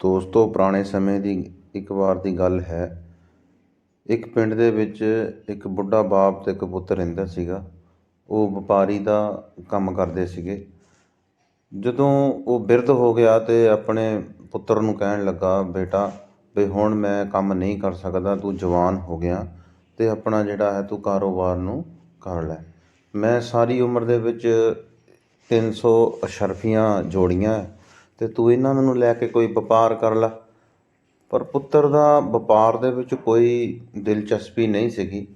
ਦੋਸਤੋ ਪੁਰਾਣੇ ਸਮੇਂ ਦੀ ਇੱਕ ਵਾਰ ਦੀ ਗੱਲ ਹੈ। ਇੱਕ ਪਿੰਡ ਦੇ ਵਿੱਚ ਇੱਕ ਬੁੱਢਾ ਬਾਪ ਅਤੇ ਇੱਕ ਪੁੱਤ ਰਹਿੰਦਾ ਸੀਗਾ। ਉਹ ਵਪਾਰੀ ਦਾ ਕੰਮ ਕਰਦੇ ਸੀਗੇ। ਜਦੋਂ ਉਹ ਬਿਰਧ ਹੋ ਗਿਆ ਤੇ ਆਪਣੇ ਪੁੱਤਰ ਨੂੰ ਕਹਿਣ ਲੱਗਾ, ਬੇਟਾ ਵੀ ਹੁਣ ਮੈਂ ਕੰਮ ਨਹੀਂ ਕਰ ਸਕਦਾ, ਤੂੰ ਜਵਾਨ ਹੋ ਗਿਆ ਤੇ ਆਪਣਾ ਜਿਹੜਾ ਹੈ ਤੂੰ ਕਾਰੋਬਾਰ ਨੂੰ ਕਰ ਲੈ। ਮੈਂ ਸਾਰੀ ਉਮਰ ਦੇ ਵਿੱਚ 300 ਅਸ਼ਰਫੀਆਂ ਜੋੜੀਆਂ ਅਤੇ ਤੂੰ ਇਹਨਾਂ ਨੂੰ ਲੈ ਕੇ ਕੋਈ ਵਪਾਰ ਕਰ ਲਾ। ਪਰ ਪੁੱਤਰ ਦਾ ਵਪਾਰ ਦੇ ਵਿੱਚ ਕੋਈ ਦਿਲਚਸਪੀ ਨਹੀਂ ਸੀਗੀ।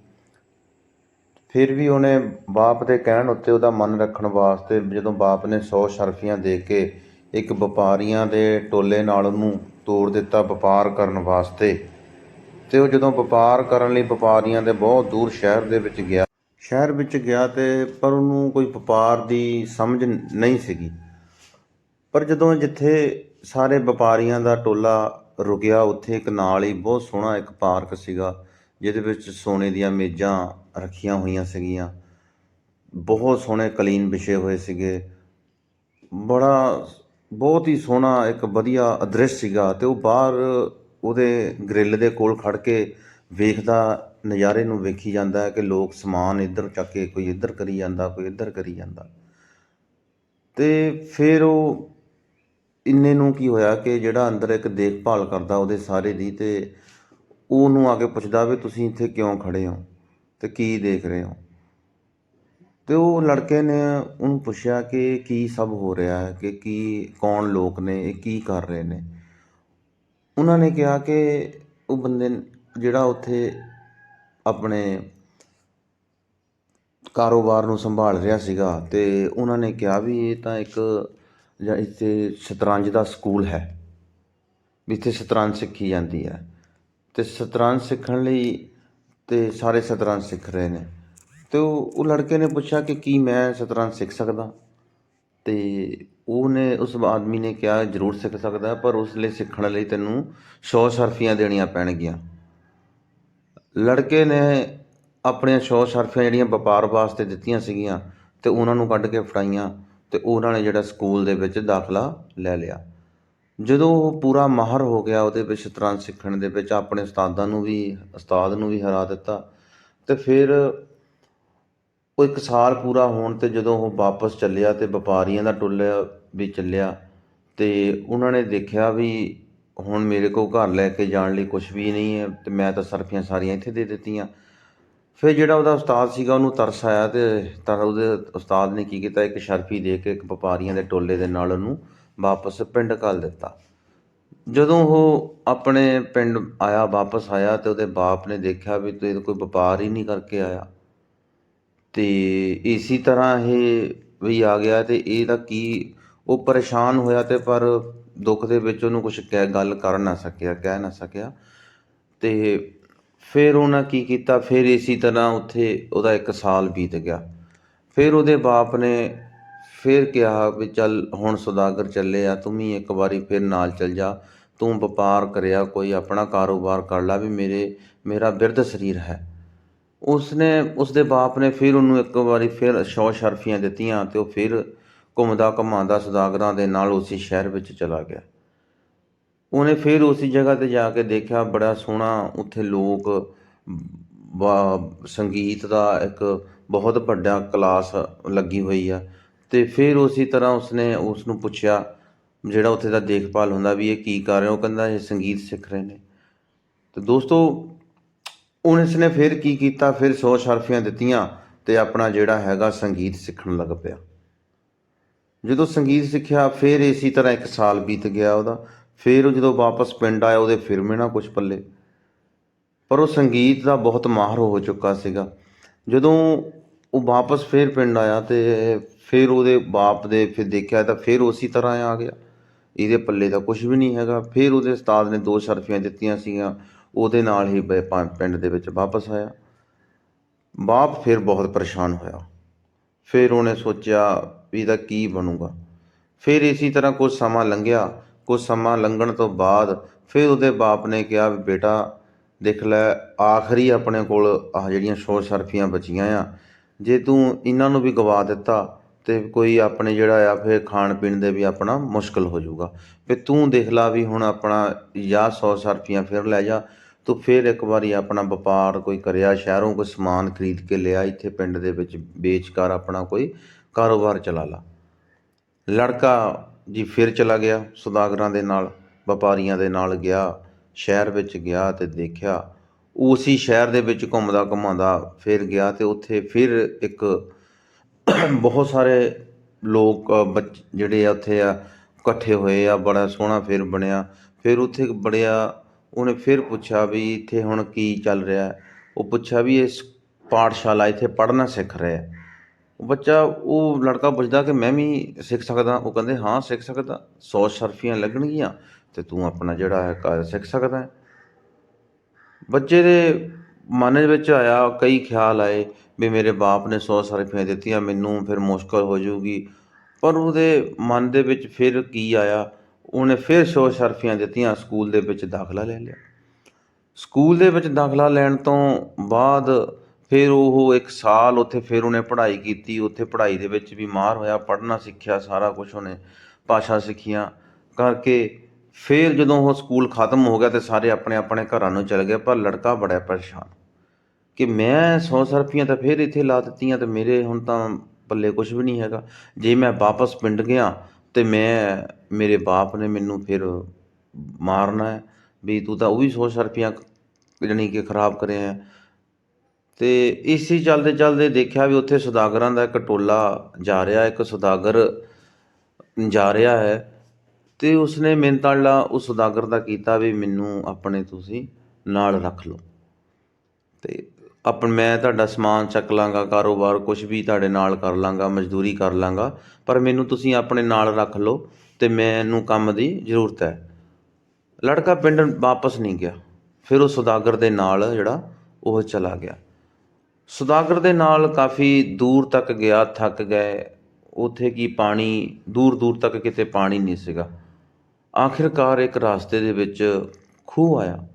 ਫਿਰ ਵੀ ਉਹਨੇ ਬਾਪ ਦੇ ਕਹਿਣ ਉੱਤੇ ਉਹਦਾ ਮਨ ਰੱਖਣ ਵਾਸਤੇ ਜਦੋਂ ਬਾਪ ਨੇ 100 ਸ਼ਰਫੀਆਂ ਦੇ ਕੇ ਇੱਕ ਵਪਾਰੀਆਂ ਦੇ ਟੋਲੇ ਨਾਲ ਉਹਨੂੰ ਤੋੜ ਦਿੱਤਾ ਵਪਾਰ ਕਰਨ ਵਾਸਤੇ, ਤੇ ਉਹ ਜਦੋਂ ਵਪਾਰ ਕਰਨ ਲਈ ਵਪਾਰੀਆਂ ਦੇ ਬਹੁਤ ਦੂਰ ਸ਼ਹਿਰ ਦੇ ਵਿੱਚ ਗਿਆ, ਸ਼ਹਿਰ ਵਿੱਚ ਗਿਆ ਤੇ ਪਰ ਉਹਨੂੰ ਕੋਈ ਵਪਾਰ ਦੀ ਸਮਝ ਨਹੀਂ ਸੀਗੀ। ਪਰ ਜਦੋਂ ਜਿੱਥੇ ਸਾਰੇ ਵਪਾਰੀਆਂ ਦਾ ਟੋਲਾ ਰੁਕਿਆ, ਉੱਥੇ ਇੱਕ ਨਾਲ ਹੀ ਬਹੁਤ ਸੋਹਣਾ ਇੱਕ ਪਾਰਕ ਸੀਗਾ, ਜਿਹਦੇ ਵਿੱਚ ਸੋਨੇ ਦੀਆਂ ਮੇਜ਼ਾਂ ਰੱਖੀਆਂ ਹੋਈਆਂ ਸੀਗੀਆਂ। ਬਹੁਤ ਸੋਹਣੇ ਕਲੀਨ ਵਿਛੇ ਹੋਏ ਸੀਗੇ। ਬੜਾ, ਬਹੁਤ ਹੀ ਸੋਹਣਾ ਇੱਕ ਵਧੀਆ ਅਦ੍ਰਿਸ਼ ਸੀਗਾ ਤੇ ਉਹ ਬਾਹਰ ਉਹਦੇ ਗ੍ਰਿਲ ਦੇ ਕੋਲ ਖੜ ਕੇ ਵੇਖਦਾ, ਨਜ਼ਾਰੇ ਨੂੰ ਵੇਖੀ ਜਾਂਦਾ ਹੈ ਕਿ ਲੋਕ ਸਮਾਨ ਇੱਧਰ ਚੱਕ ਕੇ ਕੋਈ ਇੱਧਰ ਕਰੀ ਜਾਂਦਾ, ਕੋਈ ਇੱਧਰ ਕਰੀ ਜਾਂਦਾ। ਤੇ ਫਿਰ ਉਹ ਇੰਨੇ ਨੂੰ ਕੀ ਹੋਇਆ ਕਿ ਜਿਹੜਾ ਅੰਦਰ ਇੱਕ ਦੇਖਭਾਲ ਕਰਦਾ ਉਹਦੇ ਸਾਰੇ ਦੀ ਅਤੇ ਉਹਨੂੰ ਆ ਕੇ ਪੁੱਛਦਾ ਵੀ ਤੁਸੀਂ ਇੱਥੇ ਕਿਉਂ ਖੜ੍ਹੇ ਹੋ ਅਤੇ ਕੀ ਦੇਖ ਰਹੇ ਹੋ? ਅਤੇ ਉਹ ਲੜਕੇ ਨੇ ਉਹਨੂੰ ਪੁੱਛਿਆ ਕਿ ਕੀ ਸਭ ਹੋ ਰਿਹਾ ਹੈ, ਕਿ ਕੀ, ਕੌਣ ਲੋਕ ਨੇ, ਇਹ ਕੀ ਕਰ ਰਹੇ ਨੇ? ਉਹਨਾਂ ਨੇ ਕਿਹਾ ਕਿ ਉਹ ਬੰਦੇ ਜਿਹੜਾ ਉੱਥੇ ਆਪਣੇ ਕਾਰੋਬਾਰ ਨੂੰ ਸੰਭਾਲ ਰਿਹਾ ਸੀਗਾ ਅਤੇ ਉਹਨਾਂ ਨੇ ਕਿਹਾ ਵੀ ਇਹ ਤਾਂ ਇੱਕ ਜਾਂ ਇੱਥੇ ਸ਼ਤਰੰਜ ਦਾ ਸਕੂਲ ਹੈ, ਵੀ ਇੱਥੇ ਸ਼ਤਰੰਜ ਸਿੱਖੀ ਜਾਂਦੀ ਹੈ। ਅਤੇ ਸ਼ਤਰੰਜ ਸਿੱਖਣ ਲਈ ਤੇ ਸਾਰੇ ਸ਼ਤਰੰਜ ਸਿੱਖ ਰਹੇ ਨੇ। ਅਤੇ ਉਹ ਉਹ ਲੜਕੇ ਨੇ ਪੁੱਛਿਆ ਕਿ ਕੀ ਮੈਂ ਸ਼ਤਰੰਜ ਸਿੱਖ ਸਕਦਾ? ਤੇ ਉਹਨੇ ਉਸ ਆਦਮੀ ਨੇ ਕਿਹਾ, ਜ਼ਰੂਰ ਸਿੱਖ ਸਕਦਾ, ਪਰ ਉਸ ਲਈ ਸਿੱਖਣ ਲਈ ਤੈਨੂੰ 100 ਸਰਫੀਆਂ ਦੇਣੀਆਂ ਪੈਣਗੀਆਂ। ਲੜਕੇ ਨੇ ਆਪਣੀਆਂ 100 ਸਰਫੀਆਂ ਜਿਹੜੀਆਂ ਵਪਾਰ ਵਾਸਤੇ ਦਿੱਤੀਆਂ ਸੀਗੀਆਂ, ਤੇ ਉਹਨਾਂ ਨੂੰ ਕੱਢ ਕੇ ਫੜਾਈਆਂ। ਅਤੇ ਉਹਨਾਂ ਨੇ ਜਿਹੜਾ ਸਕੂਲ ਦੇ ਵਿੱਚ ਦਾਖਲਾ ਲੈ ਲਿਆ। ਜਦੋਂ ਉਹ ਪੂਰਾ ਮਾਹਰ ਹੋ ਗਿਆ ਉਹਦੇ ਵਿੱਚ ਸ਼ਤਰੰਜ ਸਿੱਖਣ ਦੇ ਵਿੱਚ, ਆਪਣੇ ਉਸਤਾਦਾਂ ਨੂੰ ਵੀ, ਉਸਤਾਦ ਨੂੰ ਵੀ ਹਰਾ ਦਿੱਤਾ ਅਤੇ ਫਿਰ ਉਹ ਇੱਕ ਸਾਲ ਪੂਰਾ ਹੋਣ ਤੇ ਜਦੋਂ ਉਹ ਵਾਪਸ ਚੱਲਿਆ ਤੇ ਵਪਾਰੀਆਂ ਦਾ ਟੋਲਾ ਵੀ ਚੱਲਿਆ ਤੇ ਉਹਨਾਂ ਨੇ ਦੇਖਿਆ ਵੀ ਹੁਣ ਮੇਰੇ ਕੋਲ ਘਰ ਲੈ ਕੇ ਜਾਣ ਲਈ ਕੁਝ ਵੀ ਨਹੀਂ ਹੈ ਤੇ ਮੈਂ ਤਾਂ ਸਰਫੀਆਂ ਸਾਰੀਆਂ ਇੱਥੇ ਦੇ ਦਿੱਤੀਆਂ। ਫਿਰ ਜਿਹੜਾ ਉਹਦਾ ਉਸਤਾਦ ਸੀਗਾ, ਉਹਨੂੰ ਤਰਸ ਆਇਆ ਅਤੇ ਤਾਂ ਉਹਦੇ ਉਸਤਾਦ ਨੇ ਕੀ ਕੀਤਾ, ਇੱਕ ਸ਼ਰਫੀ ਦੇ ਕੇ ਇੱਕ ਵਪਾਰੀਆਂ ਦੇ ਟੋਲੇ ਦੇ ਨਾਲ ਉਹਨੂੰ ਵਾਪਸ ਪਿੰਡ ਘੱਲ ਦਿੱਤਾ। ਜਦੋਂ ਉਹ ਆਪਣੇ ਪਿੰਡ ਆਇਆ, ਵਾਪਸ ਆਇਆ ਤੇ ਉਹਦੇ ਬਾਪ ਨੇ ਦੇਖਿਆ ਵੀ ਤੂੰ ਕੋਈ ਵਪਾਰ ਹੀ ਨਹੀਂ ਕਰਕੇ ਆਇਆ। ਤੇ ਇਸੇ ਤਰ੍ਹਾਂ ਇਹ ਵੀ ਆ ਗਿਆ ਤੇ ਇਹ ਤਾਂ ਕੀ, ਉਹ ਪਰੇਸ਼ਾਨ ਹੋਇਆ ਤੇ ਪਰ ਦੁੱਖ ਦੇ ਵਿੱਚ ਉਹਨੂੰ ਕੁਝ ਕਹਿ, ਗੱਲ ਕਰ ਨਾ ਸਕਿਆ, ਕਹਿ ਨਾ ਸਕਿਆ। ਤੇ ਫਿਰ ਉਹਨਾਂ ਕੀ ਕੀਤਾ? ਫਿਰ ਇਸੇ ਤਰ੍ਹਾਂ ਉੱਥੇ ਉਹਦਾ ਇੱਕ ਸਾਲ ਬੀਤ ਗਿਆ। ਫਿਰ ਉਹਦੇ ਬਾਪ ਨੇ ਫਿਰ ਕਿਹਾ ਵੀ ਚੱਲ ਹੁਣ ਸੁਦਾਗਰ ਚੱਲੇ ਆ, ਤੂੰ ਵੀ ਇੱਕ ਵਾਰੀ ਫਿਰ ਨਾਲ ਚੱਲ ਜਾ। ਤੂੰ ਵਪਾਰ ਕਰਿਆ, ਕੋਈ ਆਪਣਾ ਕਾਰੋਬਾਰ ਕਰ ਲਾ ਵੀ ਮੇਰੇ, ਮੇਰਾ ਬਿਰਧ ਸਰੀਰ ਹੈ। ਉਸਨੇ, ਉਸਦੇ ਬਾਪ ਨੇ ਫਿਰ ਉਹਨੂੰ ਇੱਕ ਵਾਰੀ ਫਿਰ ਸ਼ੌ ਸ਼ਰਫੀਆਂ ਦਿੱਤੀਆਂ ਤੇ ਉਹ ਫਿਰ ਘੁੰਮਦਾ ਘੁਮਾਉਂਦਾ ਸੁਦਾਗਰਾਂ ਦੇ ਨਾਲ ਉਸੇ ਸ਼ਹਿਰ ਵਿੱਚ ਚਲਾ ਗਿਆ। ਉਹਨੇ ਫਿਰ ਉਸ ਜਗ੍ਹਾ ਤੇ ਜਾ ਕੇ ਦੇਖਿਆ, ਬੜਾ ਸੋਹਣਾ ਉੱਥੇ ਲੋਕ ਸੰਗੀਤ ਦਾ ਇੱਕ ਬਹੁਤ ਵੱਡਾ ਕਲਾਸ ਲੱਗੀ ਹੋਈ ਆ। ਤੇ ਫਿਰ ਉਸੇ ਤਰ੍ਹਾਂ ਉਸਨੇ ਉਸ ਨੂੰ ਪੁੱਛਿਆ, ਜਿਹੜਾ ਉੱਥੇ ਦਾ ਦੇਖਭਾਲ ਹੁੰਦਾ ਵੀ ਇਹ ਕੀ ਕਰ ਰਹੇ ਹੋ? ਉਹ ਕਹਿੰਦਾ, ਇਹ ਸੰਗੀਤ ਸਿੱਖ ਰਹੇ ਨੇ। ਤੇ ਦੋਸਤੋ, ਹੁਣ ਇਸਨੇ ਫਿਰ ਕੀ ਕੀਤਾ? ਫਿਰ 100 ਸ਼ਰਫੀਆਂ ਦਿੱਤੀਆਂ ਤੇ ਆਪਣਾ ਜਿਹੜਾ ਹੈਗਾ ਸੰਗੀਤ ਸਿੱਖਣ ਲੱਗ ਪਿਆ। ਜਦੋਂ ਸੰਗੀਤ ਸਿੱਖਿਆ, ਫਿਰ ਇਸੇ ਤਰ੍ਹਾਂ ਇੱਕ ਸਾਲ ਬੀਤ ਗਿਆ ਉਹਦਾ। ਫਿਰ ਉਹ ਜਦੋਂ ਵਾਪਸ ਪਿੰਡ ਆਇਆ, ਉਹਦੇ ਫਿਰ ਵੀ ਨਾ ਕੁਝ ਪੱਲੇ। ਪਰ ਉਹ ਸੰਗੀਤ ਦਾ ਬਹੁਤ ਮਾਹਰ ਹੋ ਚੁੱਕਾ ਸੀਗਾ। ਜਦੋਂ ਉਹ ਵਾਪਸ ਫਿਰ ਪਿੰਡ ਆਇਆ ਤੇ ਫਿਰ ਉਹਦੇ ਬਾਪ ਦੇ ਫਿਰ ਦੇਖਿਆ ਤਾਂ ਫਿਰ ਉਸੇ ਤਰ੍ਹਾਂ ਆ ਗਿਆ। ਇਹਦੇ ਪੱਲੇ ਦਾ ਕੁਝ ਵੀ ਨਹੀਂ ਹੈਗਾ। ਫਿਰ ਉਹਦੇ ਉਸਤਾਦ ਨੇ ਦੋ ਸ਼ਰਫੀਆਂ ਦਿੱਤੀਆਂ ਸੀਗੀਆਂ। ਉਹਦੇ ਨਾਲ ਹੀ ਬ- ਪਾ- ਪਿੰਡ ਦੇ ਵਿੱਚ ਵਾਪਸ ਆਇਆ। ਬਾਪ ਫਿਰ ਬਹੁਤ ਪਰੇਸ਼ਾਨ ਹੋਇਆ। ਫਿਰ ਉਹਨੇ ਸੋਚਿਆ ਵੀ ਇਹਦਾ ਕੀ ਬਣੂਗਾ। ਫਿਰ ਇਸੇ ਤਰ੍ਹਾਂ ਕੁਝ ਸਮਾਂ ਲੰਘਿਆ। ਕੁਝ ਸਮਾਂ ਲੰਘਣ ਤੋਂ ਬਾਅਦ ਫਿਰ ਉਹਦੇ ਬਾਪ ਨੇ ਕਿਹਾ ਵੀ ਬੇਟਾ ਦੇਖ ਲੈ, ਆਖਰੀ ਆਪਣੇ ਕੋਲ ਆਹ ਜਿਹੜੀਆਂ ਸ਼ੋਰ ਸ਼ਰਫੀਆਂ ਬਚੀਆਂ ਆ, ਜੇ ਤੂੰ ਇਹਨਾਂ ਨੂੰ ਵੀ ਗਵਾ ਦਿੱਤਾ ਤੇ ਕੋਈ ਆਪਣੇ ਜਿਹੜਾ ਆ ਫਿਰ ਖਾਣ ਪੀਣ ਦੇ ਵੀ ਆਪਣਾ ਮੁਸ਼ਕਲ ਹੋ ਜਾਊਗਾ। ਵੀ ਤੂੰ ਦੇਖ ਲਾ ਵੀ ਹੁਣ ਆਪਣਾ ਜਾਂ 100 ਸਰਫੀਆਂ ਫਿਰ ਲੈ ਜਾ, ਤੂੰ ਫਿਰ ਇੱਕ ਵਾਰੀ ਆਪਣਾ ਵਪਾਰ ਕੋਈ ਕਰਿਆ, ਸ਼ਹਿਰੋਂ ਕੋਈ ਸਮਾਨ ਖਰੀਦ ਕੇ ਲਿਆ, ਇੱਥੇ ਪਿੰਡ ਦੇ ਵਿੱਚ ਵੇਚ ਕਰ ਆਪਣਾ ਕੋਈ ਕਾਰੋਬਾਰ ਚਲਾ ਲਾ। ਲੜਕਾ ਜੀ ਫਿਰ ਚਲਾ ਗਿਆ ਸੁਦਾਗਰਾਂ ਦੇ ਨਾਲ ਵਪਾਰੀਆਂ ਦੇ ਨਾਲ ਗਿਆ ਸ਼ਹਿਰ ਵਿੱਚ ਗਿਆ ਤੇ ਦੇਖਿਆ। ਉਸੇ ਸ਼ਹਿਰ ਦੇ ਵਿੱਚ ਘੁੰਮਦਾ ਘੁਮਾਉਂਦਾ ਫਿਰ ਗਿਆ ਤੇ ਉੱਥੇ ਫਿਰ ਇੱਕ ਬਹੁਤ ਸਾਰੇ ਲੋਕ ਅ, ਜਿਹੜੇ ਆ ਉੱਥੇ ਆ ਇਕੱਠੇ ਹੋਏ ਆ ਬੜਾ ਸੋਹਣਾ ਫਿਰ ਬਣਿਆ। ਫਿਰ ਉੱਥੇ ਇੱਕ ਬੜਿਆ ਉਹਨੇ ਫਿਰ ਪੁੱਛਿਆ ਵੀ ਇੱਥੇ ਹੁਣ ਕੀ ਚੱਲ ਰਿਹਾ। ਉਹ ਪੁੱਛਿਆ ਵੀ ਇਸ ਪਾਠਸ਼ਾਲਾ ਇੱਥੇ ਪੜ੍ਹਨਾ ਸਿੱਖ ਰਿਹਾ। ਬੱਚਾ, ਉਹ ਲੜਕਾ ਪੁੱਛਦਾ ਕਿ ਮੈਂ ਵੀ ਸਿੱਖ ਸਕਦਾ। ਉਹ ਕਹਿੰਦੇ, ਹਾਂ, ਸਿੱਖ ਸਕਦਾ। 100 ਸਰਫੀਆਂ ਲੱਗਣਗੀਆਂ ਤੇ ਤੂੰ ਆਪਣਾ ਜਿਹੜਾ ਹੈ ਕ- ਸਿੱਖ ਸਕਦਾ ਬੱਚੇ ਦੇ ਮਨ ਦੇ ਵਿੱਚ ਆਇਆ ਕਈ ਖਿਆਲ ਆਏ ਵੀ ਮੇਰੇ ਬਾਪ ਨੇ 100 ਸਰਫੀਆਂ ਦਿੱਤੀਆਂ, ਮੈਨੂੰ ਫਿਰ ਮੁਸ਼ਕਲ ਹੋ ਜਾਊਗੀ। ਪਰ ਉਹਦੇ ਮਨ ਦੇ ਵਿੱਚ ਫਿਰ ਕੀ ਆਇਆ? ਉਹਨੇ ਫਿਰ 100 ਸਰਫੀਆਂ ਦਿੱਤੀਆਂ, ਸਕੂਲ ਦੇ ਵਿੱਚ ਦਾਖਲਾ ਲੈ ਲਿਆ। ਸਕੂਲ ਦੇ ਵਿੱਚ ਦਾਖਲਾ ਲੈਣ ਤੋਂ ਬਾਅਦ ਫਿਰ ਉਹ ਇੱਕ ਸਾਲ ਉੱਥੇ ਫਿਰ ਉਹਨੇ ਪੜ੍ਹਾਈ ਕੀਤੀ, ਉੱਥੇ ਪੜ੍ਹਾਈ ਦੇ ਵਿੱਚ ਵੀ ਮਾਹਰ ਹੋਇਆ, ਪੜ੍ਹਨਾ ਸਿੱਖਿਆ, ਸਾਰਾ ਕੁਝ ਉਹਨੇ ਭਾਸ਼ਾ ਸਿੱਖੀਆਂ ਕਰਕੇ ਫਿਰ ਜਦੋਂ ਉਹ ਸਕੂਲ ਖਤਮ ਹੋ ਗਿਆ ਤੇ ਸਾਰੇ ਆਪਣੇ ਆਪਣੇ ਘਰਾਂ ਨੂੰ ਚਲੇ ਗਏ, ਪਰ ਲੜਕਾ ਬੜਾ ਪਰੇਸ਼ਾਨ। ਕਿ ਮੈਂ 100 ਸਰਫੀਆਂ ਤਾਂ ਫਿਰ ਇੱਥੇ ਲਾ ਦਿੱਤੀਆਂ ਤੇ ਮੇਰੇ ਹੁਣ ਤਾਂ ਪੱਲੇ ਕੁਝ ਵੀ ਨਹੀਂ ਹੈਗਾ। ਜੇ ਮੈਂ ਵਾਪਸ ਪਿੰਡ ਗਿਆ ਤੇ ਮੈਂ, ਮੇਰੇ ਬਾਪ ਨੇ ਮੈਨੂੰ ਫਿਰ ਮਾਰਨਾ ਹੈ, ਵੀ ਤੂੰ ਤਾਂ ਉਹ ਵੀ 100 ਸਰਫੀਆਂ ਜਾਣੀ ਕਿ ਖਰਾਬ ਕਰਿਆ ਤੇ ਇਸੇ ਚੱਲਦੇ ਚੱਲਦੇ ਦੇਖਿਆ ਵੀ ਉੱਥੇ ਸੁਦਾਗਰਾਂ ਦਾ ਇੱਕ ਟੋਲਾ ਜਾ ਰਿਹਾ, ਇੱਕ ਸੁਦਾਗਰ ਜਾ ਰਿਹਾ ਹੈ ਤੇ ਉਸਨੇ ਮਿੰਤਾਲਾ ਉਸ ਸੁਦਾਗਰ ਦਾ ਕੀਤਾ ਵੀ ਮੈਨੂੰ ਆਪਣੇ ਤੁਸੀਂ ਨਾਲ ਰੱਖ ਲਓ। ਤੇ ਆਪਣ ਮੈਂ ਤੁਹਾਡਾ ਸਮਾਨ ਚੱਕ ਲਾਂਗਾ, ਕਾਰੋਬਾਰ ਕੁਝ ਵੀ ਤੁਹਾਡੇ ਨਾਲ ਕਰ ਲਾਂਗਾ, ਮਜ਼ਦੂਰੀ ਕਰ ਲਾਂਗਾ, ਪਰ ਮੈਨੂੰ ਤੁਸੀਂ ਆਪਣੇ ਨਾਲ ਰੱਖ ਲਓ ਤੇ ਮੈਨੂੰ ਕੰਮ ਦੀ ਜ਼ਰੂਰਤ ਹੈ। ਲੜਕਾ ਪਿੰਡ ਵਾਪਸ ਨਹੀਂ ਗਿਆ, ਫਿਰ ਉਹ ਸੁਦਾਗਰ ਦੇ ਨਾਲ ਜਿਹੜਾ ਉਹ ਚਲਾ ਗਿਆ। ਸੁਦਾਗਰ ਦੇ ਨਾਲ ਕਾਫੀ ਦੂਰ ਤੱਕ ਗਿਆ, ਥੱਕ ਗਏ। ਉੱਥੇ ਕੀ ਪਾਣੀ, ਦੂਰ ਦੂਰ ਤੱਕ ਕਿਤੇ ਪਾਣੀ ਨਹੀਂ ਸੀਗਾ। ਆਖਿਰਕਾਰ ਇੱਕ ਰਾਸਤੇ ਦੇ ਵਿੱਚ ਖੂਹ ਆਇਆ।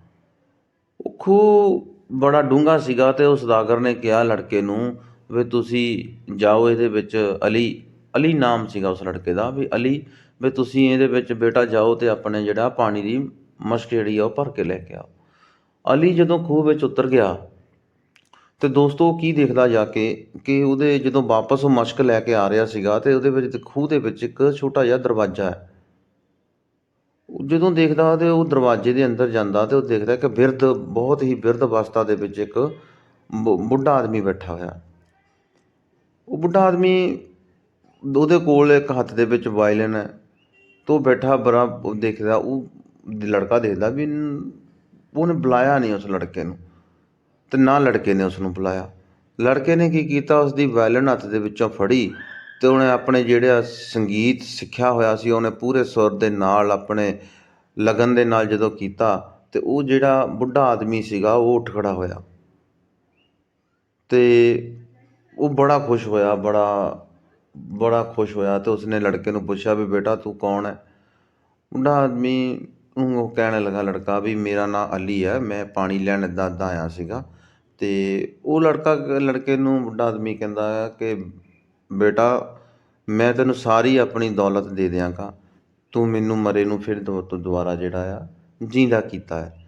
ਉਹ ਖੂਹ ਬੜਾ ਡੂੰਘਾ ਸੀਗਾ ਤੇ ਉਸ ਸੁਦਾਗਰ ਨੇ ਕਿਹਾ ਲੜਕੇ ਨੂੰ ਵੀ ਤੁਸੀਂ ਜਾਓ ਇਹਦੇ ਵਿੱਚ, ਅਲੀ ਅਲੀ ਨਾਮ ਸੀਗਾ ਉਸ ਲੜਕੇ ਦਾ ਵੀ ਅਲੀ, ਵੀ ਤੁਸੀਂ ਇਹਦੇ ਵਿੱਚ ਬੇਟਾ ਜਾਓ ਤੇ ਆਪਣੇ ਜਿਹੜਾ ਪਾਣੀ ਦੀ ਮਸ਼ਕ ਜਿਹੜੀ ਆ ਉਹ ਭਰ ਕੇ ਲੈ ਕੇ ਆਓ। ਅਲੀ ਜਦੋਂ ਖੂਹ ਵਿੱਚ ਉਤਰ ਗਿਆ ਅਤੇ ਦੋਸਤੋ ਉਹ ਕੀ ਦੇਖਦਾ ਜਾ ਕੇ ਕਿ ਉਹਦੇ ਜਦੋਂ ਵਾਪਸ ਉਹ ਮਸ਼ਕ ਲੈ ਕੇ ਆ ਰਿਹਾ ਸੀਗਾ ਅਤੇ ਉਹਦੇ ਵਿੱਚ ਖੂਹ ਦੇ ਵਿੱਚ ਇੱਕ ਛੋਟਾ ਜਿਹਾ ਦਰਵਾਜ਼ਾ ਹੈ। ਜਦੋਂ ਦੇਖਦਾ ਤੇ ਉਹ ਦਰਵਾਜ਼ੇ ਦੇ ਅੰਦਰ ਜਾਂਦਾ ਤੇ ਉਹ ਦੇਖਦਾ ਕਿ ਬਿਰਧ, ਬਹੁਤ ਹੀ ਬਿਰਧ ਅਵਸਥਾ ਦੇ ਵਿੱਚ ਇੱਕ ਬੁ- ਬੁੱਢਾ ਆਦਮੀ ਬੈਠਾ ਹੋਇਆ। ਉਹ ਬੁੱਢਾ ਆਦਮੀ ਉਹਦੇ ਕੋਲ ਇੱਕ ਹੱਥ ਦੇ ਵਿੱਚ ਵਾਇਲਨ ਹੈ ਤੇ ਉਹ ਬੈਠਾ ਬੜਾ ਦੇਖਦਾ, ਉਹ ਲੜਕਾ ਦੇਖਦਾ ਵੀ ਉਹਨੇ ਬੁਲਾਇਆ ਨਹੀਂ ਉਸ ਲੜਕੇ ਨੂੰ। ਤੇ ਨਾ ਲੜਕੇ ਨੇ ਉਸ ਨੂੰ ਬੁਲਾਇਆ। ਲੜਕੇ ਨੇ ਕੀ ਕੀਤਾ? ਉਸ ਦੀ ਵਾਇਲਨ ਹੱਥ ਦੇ ਵਿੱਚੋਂ ਫੜੀ ਤੇ ਉਹਨੇ ਆਪਣੇ ਜਿਹੜਾ ਸੰਗੀਤ ਸਿੱਖਿਆ ਹੋਇਆ ਸੀ, ਉਹਨੇ ਪੂਰੇ ਸੁਰ ਦੇ ਨਾਲ ਆਪਣੇ ਲਗਨ ਦੇ ਨਾਲ ਜਦੋਂ ਕੀਤਾ ਤੇ ਉਹ ਜਿਹੜਾ ਬੁੱਢਾ ਆਦਮੀ ਸੀਗਾ, ਉਹ ਉੱਠ ਖੜਾ ਹੋਇਆ। ਤੇ ਉਹ ਬੜਾ ਖੁਸ਼ ਹੋਇਆ, ਬੜਾ ਬੜਾ ਖੁਸ਼ ਹੋਇਆ ਤੇ ਉਸਨੇ ਲੜਕੇ ਨੂੰ ਪੁੱਛਿਆ ਵੀ ਬੇਟਾ ਤੂੰ ਕੌਣ ਹੈ? ਬੁੱਢਾ ਆਦਮੀ ਉਹ ਕਹਿਣ ਲੱਗਾ, ਲੜਕਾ ਵੀ ਮੇਰਾ ਨਾਂ ਅਲੀ ਹੈ, ਮੈਂ ਪਾਣੀ ਲੈਣ ਇੱਦਾਂ ਇੱਦਾਂ ਆਇਆ ਸੀਗਾ। ਅਤੇ ਉਹ ਲੜਕਾ, ਲੜਕੇ ਨੂੰ ਬੁੱਢਾ ਆਦਮੀ ਕਹਿੰਦਾ ਹੈ ਕਿ ਬੇਟਾ, ਮੈਂ ਤੈਨੂੰ ਸਾਰੀ ਆਪਣੀ ਦੌਲਤ ਦੇ ਦਿਆਂਗਾ। ਤੂੰ ਮੈਨੂੰ ਮਰੇ ਨੂੰ ਫਿਰ ਦੁ- ਤੋਂ ਦੁਬਾਰਾ ਜਿਹੜਾ ਆ, ਜਿੰਦਾ ਕੀਤਾ ਹੈ।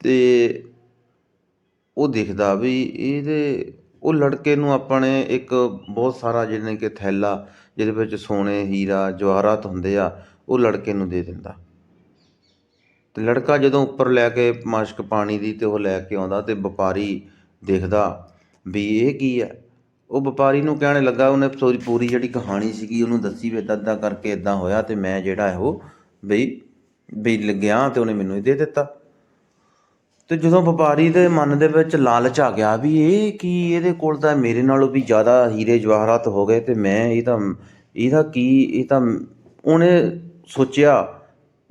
ਅਤੇ ਉਹ ਦੇਖਦਾ ਵੀ ਇਹਦੇ, ਉਹ ਲੜਕੇ ਨੂੰ ਆਪਣੇ ਇੱਕ ਬਹੁਤ ਸਾਰਾ ਜਿਹਨੇ ਕਿ ਥੈਲਾ, ਜਿਹਦੇ ਵਿੱਚ ਸੋਨੇ, ਹੀਰਾ, ਜਵਾਹਰਾਤ ਹੁੰਦੇ ਆ, ਉਹ ਲੜਕੇ ਨੂੰ ਦੇ ਦਿੰਦਾ। ਅਤੇ ਲੜਕਾ ਜਦੋਂ ਉੱਪਰ ਲੈ ਕੇ ਮਸ਼ਕ ਪਾਣੀ ਦੀ ਤੇ ਉਹ ਲੈ ਕੇ ਆਉਂਦਾ ਅਤੇ ਵਪਾਰੀ ਦੇਖਦਾ ਵੀ ਇਹ ਕੀ ਹੈ? ਉਹ ਵਪਾਰੀ ਨੂੰ ਕਹਿਣ ਲੱਗਾ, ਉਹਨੇ ਪੂਰੀ ਪੂਰੀ ਜਿਹੜੀ ਕਹਾਣੀ ਸੀਗੀ ਉਹਨੂੰ ਦੱਸੀ ਵੀ ਇੱਦਾਂ ਇੱਦਾਂ ਕਰਕੇ ਇੱਦਾਂ ਹੋਇਆ ਅਤੇ ਮੈਂ ਜਿਹੜਾ ਹੈ ਉਹ ਬਈ ਵੀ ਲੱਗਿਆ ਅਤੇ ਉਹਨੇ ਮੈਨੂੰ ਇਹ ਦੇ ਦਿੱਤਾ। ਤੇ ਜਦੋਂ ਵਪਾਰੀ ਦੇ ਮਨ ਦੇ ਵਿੱਚ ਲਾਲਚ ਆ ਗਿਆ ਵੀ ਇਹ ਕੀ, ਇਹਦੇ ਕੋਲ ਤਾਂ ਮੇਰੇ ਨਾਲੋਂ ਵੀ ਜ਼ਿਆਦਾ ਹੀਰੇ ਜਵਾਹਰਾਤ ਹੋ ਗਏ ਤੇ ਮੈਂ ਇਹ ਤਾਂ ਇਹਦਾ ਕੀ ਇਹ ਤਾਂ ਉਹਨੇ ਸੋਚਿਆ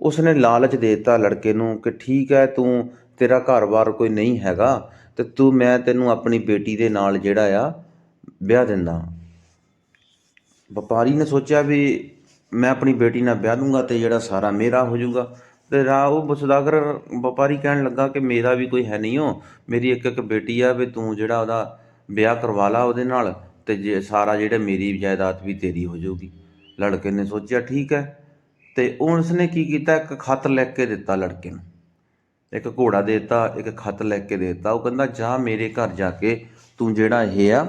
ਉਸਨੇ ਲਾਲਚ ਦੇ ਦਿੱਤਾ ਲੜਕੇ ਨੂੰ ਕਿ ਠੀਕ ਹੈ, ਤੂੰ ਤੇਰਾ ਘਰ-ਬਾਰ ਕੋਈ ਨਹੀਂ ਹੈਗਾ ਤੇ ਤੂੰ, ਮੈਂ ਤੈਨੂੰ ਆਪਣੀ ਬੇਟੀ ਦੇ ਨਾਲ ਜਿਹੜਾ ਆ, ਵਿਆਹ ਦਿੰਦਾ। ਵਪਾਰੀ ਨੇ ਸੋਚਿਆ ਵੀ ਮੈਂ ਆਪਣੀ ਬੇਟੀ ਨਾਲ ਵਿਆਹ ਦੂੰਗਾ ਤੇ ਜਿਹੜਾ ਸਾਰਾ ਮੇਰਾ ਹੋ ਜਾਊਗਾ। ਤੇ ਰਾ ਉਹ ਸੁਦਾਗਰ ਵਪਾਰੀ ਕਹਿਣ ਲੱਗਾ ਕਿ ਮੇਰਾ ਵੀ ਕੋਈ ਹੈ ਨਹੀਂ ਉਹ ਮੇਰੀ ਇੱਕ ਇੱਕ ਬੇਟੀ ਆ ਵੀ ਤੂੰ ਜਿਹੜਾ ਉਹਦਾ ਵਿਆਹ ਕਰਵਾ ਲਾ ਉਹਦੇ ਨਾਲ ਤੇ ਜੇ ਸਾਰਾ ਜਿਹੜਾ ਮੇਰੀ ਜਾਇਦਾਦ ਵੀ ਤੇਰੀ ਹੋ ਜਾਊਗੀ। ਲੜਕੇ ਨੇ ਸੋਚਿਆ ਠੀਕ ਹੈ ਤੇ ਉਸਨੇ ਕੀ ਕੀਤਾ? ਇੱਕ ਖੱਤ ਲੈ ਕੇ ਦਿੱਤਾ ਲੜਕੇ ਨੂੰ। ਇੱਕ ਘੋੜਾ ਦੇ ਦਿੱਤਾ, ਇੱਕ ਖੱਤ ਲੈ ਕੇ ਦੇ ਦਿੱਤਾ। ਉਹ ਕਹਿੰਦਾ, ਜਾ ਮੇਰੇ ਘਰ ਜਾ ਕੇ ਤੂੰ ਜਿਹੜਾ ਇਹ ਆ,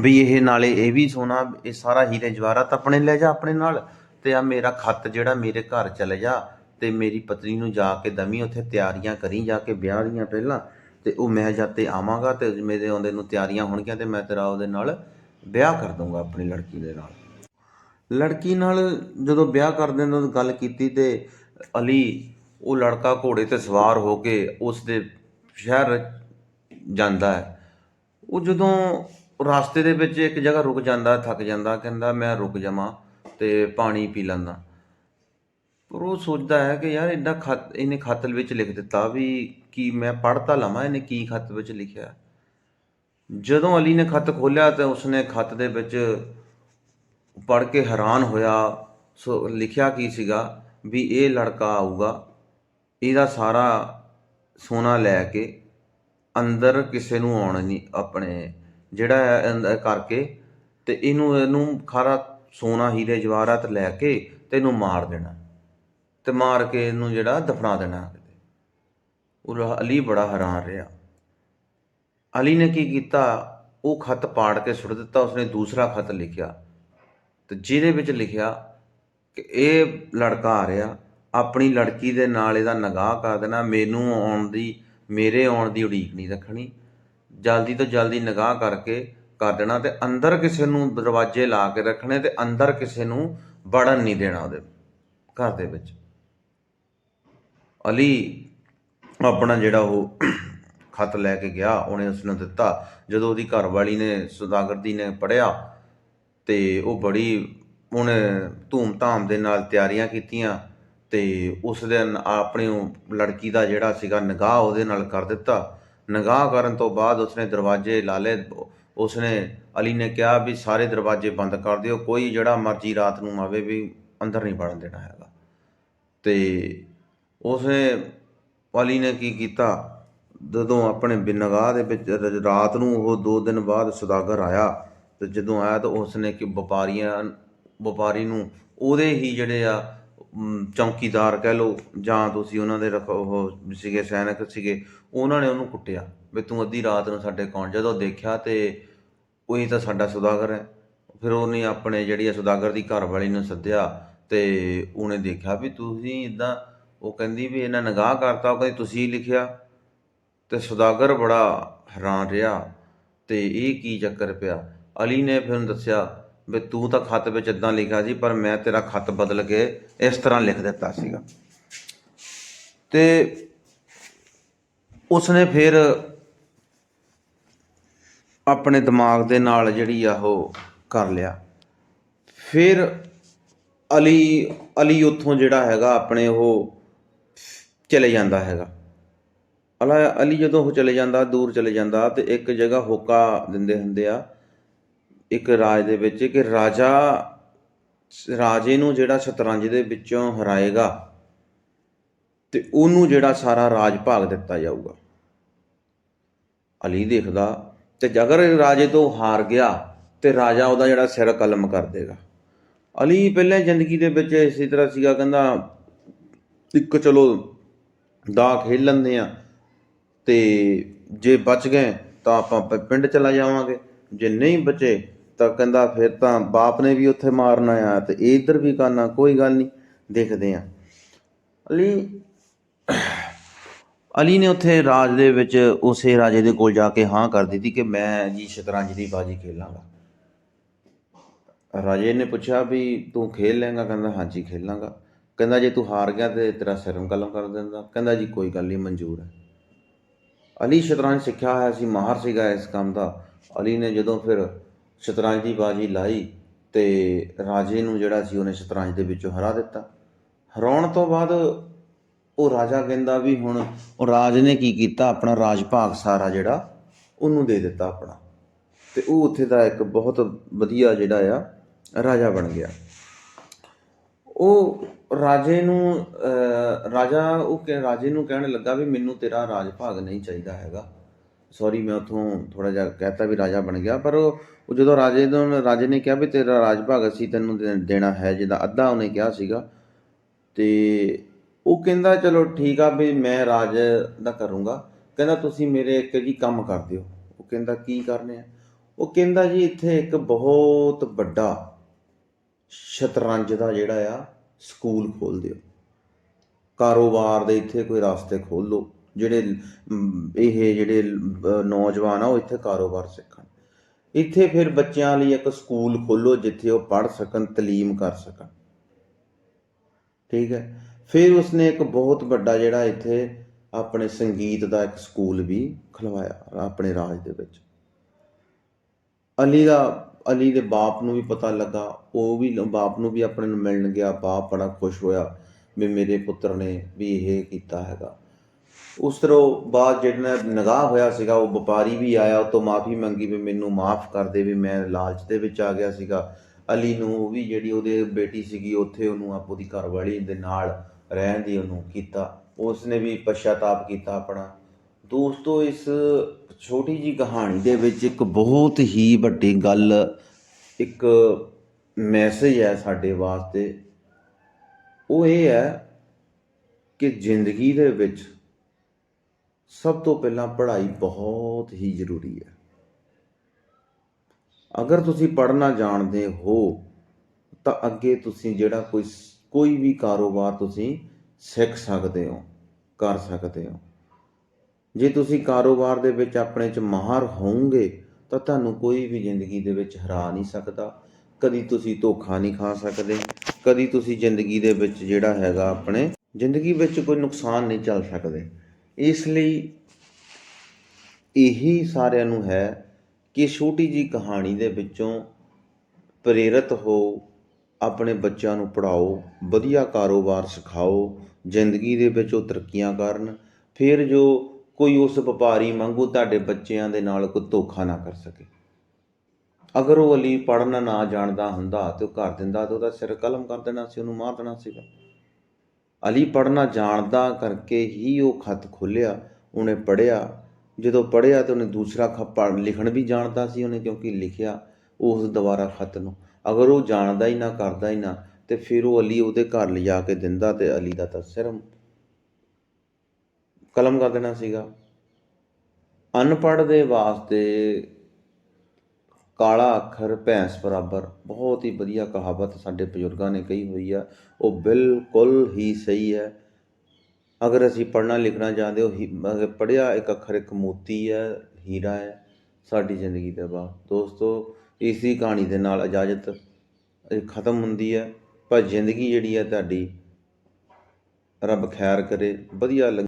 ਵੀ ਇਹ ਨਾਲੇ ਇਹ ਵੀ ਸੋਨਾ, ਇਹ ਸਾਰਾ ਹੀਰੇ ਜਵਾਹਰਾਤ ਆਪਣੇ ਲੈ ਜਾ ਆਪਣੇ ਨਾਲ ਤੇ ਆ ਮੇਰਾ ਖੱਤ ਜਿਹੜਾ ਮੇਰੇ ਘਰ ਚਲੇ ਜਾ ਤੇ ਮੇਰੀ ਪਤਨੀ ਨੂੰ ਜਾ ਕੇ ਦਮੀ ਉੱਥੇ ਤਿਆਰੀਆਂ ਕਰੀ, ਜਾ ਕੇ ਵਿਆਹ ਦੀਆਂ ਪਹਿਲਾਂ ਤੇ ਉਹ ਮੈਂ ਜਾ ਤੇ ਆਵਾਂਗਾ ਤੇ ਮੇਰੇ ਆਉਂਦੇ ਨੂੰ ਤਿਆਰੀਆਂ ਹੋਣਗੀਆਂ ਤੇ ਮੈਂ ਤੇਰਾ ਉਹਦੇ ਨਾਲ ਵਿਆਹ ਕਰ ਦੂੰਗਾ ਆਪਣੀ ਲੜਕੀ ਦੇ ਨਾਲ। ਲੜਕੀ ਨਾਲ ਜਦੋਂ ਵਿਆਹ ਕਰਦੇ ਨੇ ਤਾਂ ਗੱਲ ਕੀਤੀ ਤੇ ਅਲੀ ਉਹ ਲੜਕਾ ਘੋੜੇ ਤੇ ਸਵਾਰ ਹੋ ਕੇ ਉਸ ਦੇ ਸ਼ਹਿਰ ਜਾਂਦਾ ਹੈ। ਉਹ ਜਦੋਂ ਰਸਤੇ ਦੇ ਵਿੱਚ ਇੱਕ ਜਗ੍ਹਾ ਰੁਕ ਜਾਂਦਾ, ਥੱਕ ਜਾਂਦਾ, ਕਹਿੰਦਾ, ਮੈਂ ਰੁਕ ਜਾਵਾਂ ਤੇ ਪਾਣੀ ਪੀ ਲੈਂਦਾ। ਪਰ ਉਹ ਸੋਚਦਾ ਹੈ ਕਿ ਯਾਰ ਇੰਨਾ ਖਤ, ਇਹਨੇ ਖੱਤ ਵਿੱਚ ਲਿਖ ਦਿੱਤਾ ਵੀ ਕੀ ਮੈਂ ਪੜ੍ਹ ਤਾਂ ਲਵਾਂ, ਇਹਨੇ ਕੀ ਖਤ ਵਿੱਚ ਲਿਖਿਆ। ਜਦੋਂ ਅਲੀ ਨੇ ਖਤ ਖੋਲ੍ਹਿਆ ਤਾਂ ਉਸਨੇ ਖਤ ਦੇ ਵਿੱਚ ਪੜ੍ਹ ਕੇ ਹੈਰਾਨ ਹੋਇਆ, ਸੋ ਲਿਖਿਆ ਕੀ ਸੀਗਾ ਵੀ ਇਹ ਲੜਕਾ ਆਊਗਾ, ਇਹਦਾ ਸਾਰਾ ਸੋਨਾ ਲੈ ਕੇ ਅੰਦਰ ਕਿਸੇ ਨੂੰ ਆਉਣ ਨਹੀਂ ਆਪਣੇ ਜਿਹੜਾ ਕਰਕੇ ਤੇ ਇਹਨੂੰ ਇਹਨੂੰ ਖਾਰਾ ਸੋਨਾ ਹੀਰੇ ਜਵਾਹਰਾਤ ਲੈ ਕੇ ਤੇ ਇਹਨੂੰ ਮਾਰ ਦੇਣਾ ਤੇ ਮਾਰ ਕੇ ਇਹਨੂੰ ਜਿਹੜਾ ਦਫਨਾ ਦੇਣਾ। ਉਹ ਅਲੀ ਬੜਾ ਹੈਰਾਨ ਰਿਹਾ। ਅਲੀ ਨੇ ਕੀ ਕੀਤਾ? ਉਹ ਖੱਤ ਪਾੜ ਕੇ ਸੁੱਟ ਦਿੱਤਾ, ਉਸਨੇ ਦੂਸਰਾ ਖੱਤ ਲਿਖਿਆ। ਤੇ ਜਿਹਦੇ ਵਿੱਚ ਲਿਖਿਆ ਕਿ ਇਹ ਲੜਕਾ ਆ ਰਿਹਾ, ਆਪਣੀ ਲੜਕੀ ਦੇ ਨਾਲ ਇਹਦਾ ਨਿਗਾਹ ਕਰ ਦੇਣਾ, ਮੈਨੂੰ ਆਉਣ ਦੀ, ਮੇਰੇ ਆਉਣ ਦੀ ਉਡੀਕ ਨਹੀਂ ਰੱਖਣੀ। ਜਲਦੀ ਤੋਂ ਜਲਦੀ ਨਿਗਾਹ ਕਰਕੇ ਕਰ ਦੇਣਾ ਤੇ ਅੰਦਰ ਕਿਸੇ ਨੂੰ ਦਰਵਾਜ਼ੇ ਲਾ ਕੇ ਰੱਖਣੇ ਤੇ ਅੰਦਰ ਕਿਸੇ ਨੂੰ ਵੜਨ ਨਹੀਂ ਦੇਣਾ ਉਹਦੇ ਘਰ ਦੇ ਵਿੱਚ। ਅਲੀ ਆਪਣਾ ਜਿਹੜਾ ਉਹ ਖਤ ਲੈ ਕੇ ਗਿਆ, ਉਹਨੇ ਉਸ ਨੂੰ ਦਿੱਤਾ। ਜਦੋਂ ਉਹਦੀ ਘਰਵਾਲੀ ਨੇ, ਸੁਦਾਗਰ ਦੀ ਨੇ ਪੜਿਆ ਅਤੇ ਉਹ ਬੜੀ ਉਹਨੇ ਧੂਮ-ਧਾਮ ਦੇ ਨਾਲ ਤਿਆਰੀਆਂ ਕੀਤੀਆਂ ਅਤੇ ਉਸ ਦਿਨ ਆਪਣੀ ਲੜਕੀ ਦਾ ਜਿਹੜਾ ਸੀਗਾ ਨਿਗਾਹ ਉਹਦੇ ਨਾਲ ਕਰ ਦਿੱਤਾ। ਨਿਗਾਹ ਕਰਨ ਤੋਂ ਬਾਅਦ ਉਸਨੇ ਦਰਵਾਜ਼ੇ ਲਾ ਲਏ। ਉਸਨੇ ਅਲੀ ਨੇ ਕਿਹਾ ਵੀ ਸਾਰੇ ਦਰਵਾਜ਼ੇ ਬੰਦ ਕਰ ਦਿਓ, ਕੋਈ ਜਿਹੜਾ ਮਰਜ਼ੀ ਰਾਤ ਨੂੰ ਆਵੇ ਵੀ ਅੰਦਰ ਨਹੀਂ ਵੜਨ ਦੇਣਾ ਹੈਗਾ। ਤੇ ਉਸਨੇ ਅਲੀ ਨੇ ਕੀ ਕੀਤਾ? ਜਦੋਂ ਆਪਣੇ ਬਿਨਗਾਹ ਦੇ ਵਿੱਚ ਰਾਤ ਨੂੰ ਉਹ 2 ਦਿਨ ਬਾਅਦ ਸੁਦਾਗਰ ਆਇਆ ਤੇ ਜਦੋਂ ਆਇਆ ਤਾਂ ਉਸਨੇ ਕਿ ਵਪਾਰੀਆਂ, ਵਪਾਰੀ ਨੂੰ ਉਹਦੇ ਹੀ ਜਿਹੜੇ ਆ ਚੌਕੀਦਾਰ ਕਹਿ ਲਓ, ਜਾਂ ਤੁਸੀਂ ਉਹਨਾਂ ਦੇ ਰਖ, ਉਹ ਸੀਗੇ ਸੈਨਿਕ ਸੀਗੇ, ਉਹਨਾਂ ਨੇ ਉਹਨੂੰ ਕੁੱਟਿਆ। ਵੀ ਤੂੰ ਅੱਧੀ ਰਾਤ ਨੂੰ ਸਾਡੇ ਕੌਣ ਜਦੋਂ ਦੇਖਿਆ ਤੇ ਉਹੀ ਤਾਂ ਸਾਡਾ ਸੁਦਾਗਰ ਹੈ। ਫਿਰ ਉਹਨੇ ਆਪਣੇ ਜਿਹੜੀ ਆ ਸੁਦਾਗਰ ਦੀ ਘਰ ਵਾਲੀ ਨੂੰ ਸੱਦਿਆ ਤੇ ਉਹਨੇ ਦੇਖਿਆ ਵੀ ਤੁਸੀਂ ਇਦਾਂ ਉਹ ਕਹਿੰਦੀ ਵੀ ਇਹਨਾਂ ਨਗਾਹ ਕਰਤਾ, ਉਹ ਕਹਿੰਦੀ ਤੁਸੀਂ ਲਿਖਿਆ। ਤੇ ਸੁਦਾਗਰ ਬੜਾ ਹੈਰਾਨ ਰਿਹਾ ਤੇ ਇਹ ਕੀ ਚੱਕਰ ਪਿਆ? ਅਲੀ ਨੇ ਫਿਰ ਦੱਸਿਆ ਵੀ ਤੂੰ ਤਾਂ ਖੱਤ ਵਿੱਚ ਇਦਾਂ ਲਿਖਿਆ ਸੀ, ਪਰ ਮੈਂ ਤੇਰਾ ਖੱਤ ਬਦਲ ਕੇ ਇਸ ਤਰ੍ਹਾਂ ਲਿਖ ਦਿੱਤਾ ਸੀਗਾ। ਤੇ ਉਸਨੇ ਫਿਰ ਆਪਣੇ ਦਿਮਾਗ ਦੇ ਨਾਲ ਜਿਹੜੀ ਆ ਉਹ ਕਰ ਲਿਆ। ਫਿਰ ਅਲੀ ਅਲੀ ਉੱਥੋਂ ਜਿਹੜਾ ਹੈਗਾ ਆਪਣੇ ਉਹ ਚਲੇ ਜਾਂਦਾ ਹੈਗਾ। ਅਲਾ ਅਲੀ ਜਦੋਂ ਉਹ ਚਲੇ ਜਾਂਦਾ, ਦੂਰ ਚਲੇ ਜਾਂਦਾ ਤੇ ਇੱਕ ਜਗ੍ਹਾ ਹੋਕਾ ਦਿੰਦੇ ਹੁੰਦੇ ਆ ਇੱਕ ਰਾਜ ਦੇ ਵਿੱਚ ਕਿ ਰਾਜਾ, ਰਾਜੇ ਨੂੰ ਜਿਹੜਾ ਸ਼ਤਰੰਜ ਦੇ ਵਿੱਚੋਂ ਹਰਾਏਗਾ ਤੇ ਉਹਨੂੰ ਜਿਹੜਾ ਸਾਰਾ ਰਾਜ ਭਾਗ ਦਿੱਤਾ ਜਾਊਗਾ। ਅਲੀ ਦੇਖਦਾ, ਤੇ ਜੇਕਰ ਰਾਜੇ ਤੋਂ ਹਾਰ ਗਿਆ, ਤੇ ਰਾਜਾ ਉਹਦਾ ਜਿਹੜਾ ਸਿਰ ਕਲਮ ਕਰ ਦੇਗਾ। ਅਲੀ ਪਹਿਲਾਂ ਜ਼ਿੰਦਗੀ ਦੇ ਵਿੱਚ ਇਸੇ ਤਰ੍ਹਾਂ ਸੀਗਾ, ਕਹਿੰਦਾ, ਇੱਕ ਚਲੋ ਦਾ ਖੇਲ ਲੈਂਦੇ ਆ ਤੇ ਜੇ ਬਚ ਗਏ ਤਾਂ ਆਪਾਂ ਪਿੰਡ ਚਲਾ ਜਾਵਾਂਗੇ, ਜੇ ਨਹੀਂ ਬਚੇ ਤਾਂ ਕਹਿੰਦਾ ਫਿਰ ਤਾਂ ਬਾਪ ਨੇ ਵੀ ਉੱਥੇ ਮਾਰਨਾ ਆ ਤੇ ਇਹ ਇੱਧਰ ਵੀ ਕਰਨਾ, ਕੋਈ ਗੱਲ ਨਹੀਂ, ਦੇਖਦੇ ਆ ਅਲੀ ਅਲੀ ਨੇ ਉੱਥੇ ਰਾਜ ਦੇ ਵਿੱਚ ਉਸੇ ਰਾਜੇ ਦੇ ਕੋਲ ਜਾ ਕੇ ਹਾਂ ਕਰ ਦਿੱਤੀ ਕਿ ਮੈਂ ਜੀ ਸ਼ਤਰੰਜ ਦੀ ਬਾਜੀ ਖੇਲਾਂਗਾ। ਰਾਜੇ ਨੇ ਪੁੱਛਿਆ ਵੀ ਤੂੰ ਖੇਲ ਲੇਂਗਾ ਕਹਿੰਦਾ ਹਾਂਜੀ, ਖੇਲਾਂਗਾ। ਕਹਿੰਦਾ ਜੇ ਤੂੰ ਹਾਰ ਗਿਆ ਤੇ ਤੇਰਾ ਸਿਰਮ ਕਲਮ ਕਰ ਦਿੰਦਾ। ਕਹਿੰਦਾ ਜੀ ਕੋਈ ਗੱਲ ਨਹੀਂ, ਮਨਜ਼ੂਰ ਹੈ। ਅਲੀ ਸ਼ਤਰੰਜ ਸਿੱਖਿਆ ਹੋਇਆ ਸੀ, ਮਾਹਰ ਸੀਗਾ ਇਸ ਕੰਮ ਦਾ। ਅਲੀ ਨੇ ਜਦੋਂ ਫਿਰ ਸ਼ਤਰੰਜ ਦੀ ਬਾਜੀ ਲਾਈ ਤੇ ਰਾਜੇ ਨੂੰ ਜਿਹੜਾ ਸੀ ਉਹਨੇ ਸ਼ਤਰੰਜ ਦੇ ਵਿੱਚੋਂ ਹਰਾ ਦਿੱਤਾ। ਹਰਾਉਣ ਤੋਂ ਬਾਅਦ ਉਹ ਰਾਜਾ ਕਹਿੰਦਾ ਵੀ ਹੁਣ ਉਹ ਰਾਜ ਨੇ ਕੀ ਕੀਤਾ? ਆਪਣਾ ਰਾਜ ਭਾਗ ਸਾਰਾ ਜਿਹੜਾ ਉਹਨੂੰ ਦੇ ਦਿੱਤਾ ਆਪਣਾ। ਤੇ ਉਹ ਉੱਥੇ ਦਾ ਇੱਕ ਬਹੁਤ ਵਧੀਆ ਜਿਹੜਾ ਆ, ਰਾਜਾ ਬਣ ਗਿਆ। ਉਹ ਰਾਜੇ ਨੂੰ ਰਾਜਾ, ਉਹ ਕਿ ਰਾਜੇ ਨੂੰ ਕਹਿਣ ਲੱਗਾ ਵੀ ਮੈਨੂੰ ਤੇਰਾ ਰਾਜ ਭਾਗ ਨਹੀਂ ਚਾਹੀਦਾ ਹੈਗਾ। ਸੌਰੀ, ਮੈਂ ਉੱਥੋਂ ਥੋੜਾ ਜਿਹਾ ਕਹਿਤਾ ਵੀ ਰਾਜਾ ਬਣ ਗਿਆ, ਪਰ ਉਹ ਜਦੋਂ ਰਾਜੇ ਨੂੰ ਰਾਜੇ ਨੇ ਕਿਹਾ ਵੀ ਤੇਰਾ ਰਾਜ ਭਾਗ ਅਸੀਂ ਤੈਨੂੰ ਦੇਣਾ ਹੈ ਜਿਹਦਾ ਅੱਧਾ ਉਹਨੇ ਕਿਹਾ ਸੀਗਾ। ਤੇ ਉਹ ਕਹਿੰਦਾ, ਚਲੋ ਠੀਕ ਆ ਵੀ ਮੈਂ ਰਾਜ ਦਾ ਕਰੂੰਗਾ। ਕਹਿੰਦਾ, ਤੁਸੀਂ ਮੇਰੇ ਇੱਕ ਜੀ ਕੰਮ ਕਰ ਦਿਓ। ਉਹ ਕਹਿੰਦਾ, ਕੀ ਕਰਨੇ ਆ? ਉਹ ਕਹਿੰਦਾ ਜੀ, ਇੱਥੇ ਇੱਕ ਬਹੁਤ ਵੱਡਾ ਸ਼ਤਰੰਜ ਦਾ ਜਿਹੜਾ ਆ, ਸਕੂਲ ਖੋਲ ਦਿਓ। ਕਾਰੋਬਾਰ ਦੇ ਇੱਥੇ ਕੋਈ ਰਾਸਤੇ ਖੋਲ ਲਓ। ਜਿਹੜੇ ਇਹ ਜਿਹੜੇ ਨੌਜਵਾਨ ਆ, ਉਹ ਇੱਥੇ ਕਾਰੋਬਾਰ ਸਿੱਖਣ। ਇੱਥੇ ਫਿਰ ਬੱਚਿਆਂ ਲਈ ਇੱਕ ਸਕੂਲ ਖੋਲੋ ਜਿੱਥੇ ਉਹ ਪੜ੍ਹ ਸਕਣ, ਤਾਲੀਮ ਕਰ ਸਕਣ। ਠੀਕ ਹੈ? ਫਿਰ ਉਸਨੇ ਇੱਕ ਬਹੁਤ ਵੱਡਾ ਜਿਹੜਾ ਇੱਥੇ ਆਪਣੇ ਸੰਗੀਤ ਦਾ ਇੱਕ ਸਕੂਲ ਵੀ ਖਲਵਾਇਆ ਆਪਣੇ ਰਾਜ ਦੇ ਵਿੱਚ। ਅਲੀ ਦਾ, ਅਲੀ ਦੇ ਬਾਪ ਨੂੰ ਵੀ ਪਤਾ ਲੱਗਾ, ਉਹ ਵੀ ਬਾਪ ਨੂੰ ਵੀ ਆਪਣੇ ਨੂੰ ਮਿਲਣ ਗਿਆ, ਬਾਪ ਬੜਾ ਖੁਸ਼ ਹੋਇਆ ਵੀ ਮੇਰੇ ਪੁੱਤਰ ਨੇ ਵੀ ਇਹ ਕੀਤਾ ਹੈਗਾ। ਉਸ ਤੋਂ ਬਾਅਦ ਜਿਹੜਾ ਨਗਾਹ ਹੋਇਆ ਸੀਗਾ, ਉਹ ਵਪਾਰੀ ਵੀ ਆਇਆ, ਉਹ ਤੋਂ ਮਾਫੀ ਮੰਗੀ ਵੀ ਮੈਨੂੰ ਮਾਫ ਕਰ ਦੇ ਵੀ ਮੈਂ ਲਾਲਚ ਦੇ ਵਿੱਚ ਆ ਗਿਆ ਸੀਗਾ। ਅਲੀ ਨੂੰ ਉਹ ਵੀ ਜਿਹੜੀ ਉਹਦੇ ਬੇਟੀ ਸੀਗੀ, ਉੱਥੇ ਉਹਨੂੰ ਆਪ ਉਹਦੀ ਘਰਵਾਲੀ ਦੇ ਨਾਲ ਰਹਿਣ ਦੀ ਉਹਨੂੰ ਕੀਤਾ। ਉਸਨੇ ਵੀ ਪਛਤਾਪ ਕੀਤਾ ਆਪਣਾ। ਦੋਸਤੋ, ਇਸ ਛੋਟੀ ਜੀ ਕਹਾਣੀ ਦੇ ਵਿੱਚ ਇੱਕ ਬਹੁਤ ਹੀ ਵੱਡੀ ਗੱਲ, ਇੱਕ ਮੈਸੇਜ ਹੈ ਸਾਡੇ ਵਾਸਤੇ। ਉਹ ਇਹ ਹੈ ਕਿ ਜ਼ਿੰਦਗੀ ਦੇ ਵਿੱਚ ਸਭ ਤੋਂ ਪਹਿਲਾਂ ਪੜ੍ਹਾਈ ਬਹੁਤ ਹੀ ਜ਼ਰੂਰੀ ਹੈ। ਅਗਰ ਤੁਸੀਂ ਪੜ੍ਹਨਾ ਜਾਣਦੇ ਹੋ, ਤਾਂ ਅੱਗੇ ਤੁਸੀਂ ਜਿਹੜਾ ਕੋਈ ਕੋਈ ਵੀ ਕਾਰੋਬਾਰ ਤੁਸੀਂ ਸਿੱਖ ਸਕਦੇ ਹੋ, ਕਰ ਸਕਦੇ ਹੋ। ਜੇ ਤੁਸੀਂ ਕਾਰੋਬਾਰ ਦੇ ਵਿੱਚ ਆਪਣੇ ਚ ਮਾਹਰ ਹੋਵੋਗੇ, ਤਾਂ ਤੁਹਾਨੂੰ ਕੋਈ ਵੀ ਜ਼ਿੰਦਗੀ ਦੇ ਵਿੱਚ ਹਰਾ ਨਹੀਂ ਸਕਦਾ। ਕਦੀ ਤੁਸੀਂ ਧੋਖਾ ਨਹੀਂ ਖਾ ਸਕਦੇ, ਕਦੀ ਤੁਸੀਂ ਜ਼ਿੰਦਗੀ ਦੇ ਵਿੱਚ ਜਿਹੜਾ ਹੈਗਾ ਆਪਣੇ ਜ਼ਿੰਦਗੀ ਵਿੱਚ ਕੋਈ ਨੁਕਸਾਨ ਨਹੀਂ ਚੱਲ ਸਕਦੇ। ਇਸ ਲਈ ਇਹੀ ਸਾਰਿਆਂ ਨੂੰ ਹੈ ਕਿ ਛੋਟੀ ਜੀ ਕਹਾਣੀ ਦੇ ਵਿੱਚੋਂ ਪ੍ਰੇਰਿਤ ਹੋ ਆਪਣੇ ਬੱਚਿਆਂ ਨੂੰ ਪੜ੍ਹਾਓ, ਵਧੀਆ ਕਾਰੋਬਾਰ ਸਿਖਾਓ, ਜ਼ਿੰਦਗੀ ਦੇ ਵਿੱਚ ਉਹ ਤਰੱਕੀਆਂ ਕਰਨ, ਫਿਰ ਜੋ ਕੋਈ ਉਸ ਵਪਾਰੀ ਵਾਂਗੂ ਤੁਹਾਡੇ ਬੱਚਿਆਂ ਦੇ ਨਾਲ ਕੋਈ ਧੋਖਾ ਨਾ ਕਰ ਸਕੇ। ਅਗਰ ਉਹ ਅਲੀ ਪੜ੍ਹਨਾ ਨਾ ਜਾਣਦਾ ਹੁੰਦਾ ਤੇ ਉਹ ਕਰ ਦਿੰਦਾ ਤੇ ਉਹਦਾ ਸਿਰ ਕਲਮ ਕਰ ਦੇਣਾ ਸੀ, ਉਹਨੂੰ ਮਾਰ ਦੇਣਾ ਸੀਗਾ। ਅਲੀ ਪੜ੍ਹਨਾ ਜਾਣਦਾ ਕਰਕੇ ਹੀ ਉਹ ਖਤ ਖੋਲਿਆ ਉਹਨੇ ਪੜ੍ਹਿਆ। ਜਦੋਂ ਪੜ੍ਹਿਆ ਤੇ ਉਹਨੇ ਦੂਸਰਾ ਖੱਤ ਪੜ੍ਹ, ਲਿਖਣ ਵੀ ਜਾਣਦਾ ਸੀ ਉਹਨੇ ਕਿਉਂਕਿ ਲਿਖਿਆ ਉਸ ਦੁਬਾਰਾ ਖਤ ਨੂੰ। ਅਗਰ ਉਹ ਜਾਣਦਾ ਹੀ ਨਾ, ਕਰਦਾ ਹੀ ਨਾ, ਤੇ ਫਿਰ ਉਹ ਅਲੀ ਉਹਦੇ ਘਰ ਲਿਜਾ ਕੇ ਦਿੰਦਾ ਤੇ ਅਲੀ ਦਾ ਤਾਂ ਸਿਰ ਕਲਮ ਕਰ ਦੇਣਾ ਸੀਗਾ। ਅਨਪੜ੍ਹ ਦੇ ਵਾਸਤੇ ਕਾਲਾ ਅੱਖਰ, ਭੈਂਸ ਬਰਾਬਰ, ਬਹੁਤ ਹੀ ਵਧੀਆ ਕਹਾਵਤ ਸਾਡੇ ਬਜ਼ੁਰਗਾਂ ਨੇ ਕਹੀ ਹੋਈ ਆ, ਉਹ ਬਿਲਕੁਲ ਹੀ ਸਹੀ ਹੈ। ਅਗਰ ਅਸੀਂ ਪੜ੍ਹਨਾ ਲਿਖਣਾ ਚਾਹੁੰਦੇ ਹੋ, ਹੀ- ਪੜ੍ਹਿਆ ਇੱਕ ਅੱਖਰ, ਇੱਕ ਮੋਤੀ ਹੈ, ਹੀਰਾ ਹੈ, ਸਾਡੀ ਜ਼ਿੰਦਗੀ ਦਾ ਬਾ ਦੋਸਤੋ, ਇਸੀ ਕਹਾਣੀ ਦੇ ਨਾਲ ਇਜਾਜ਼ਤ ਖਤਮ ਹੁੰਦੀ ਹੈ। ਪਰ ਜ਼ਿੰਦਗੀ ਜਿਹੜੀ ਹੈ ਤੁਹਾਡੀ, ਰੱਬ ਖੈਰ ਕਰੇ, ਵਧੀਆ ਲੱਗ।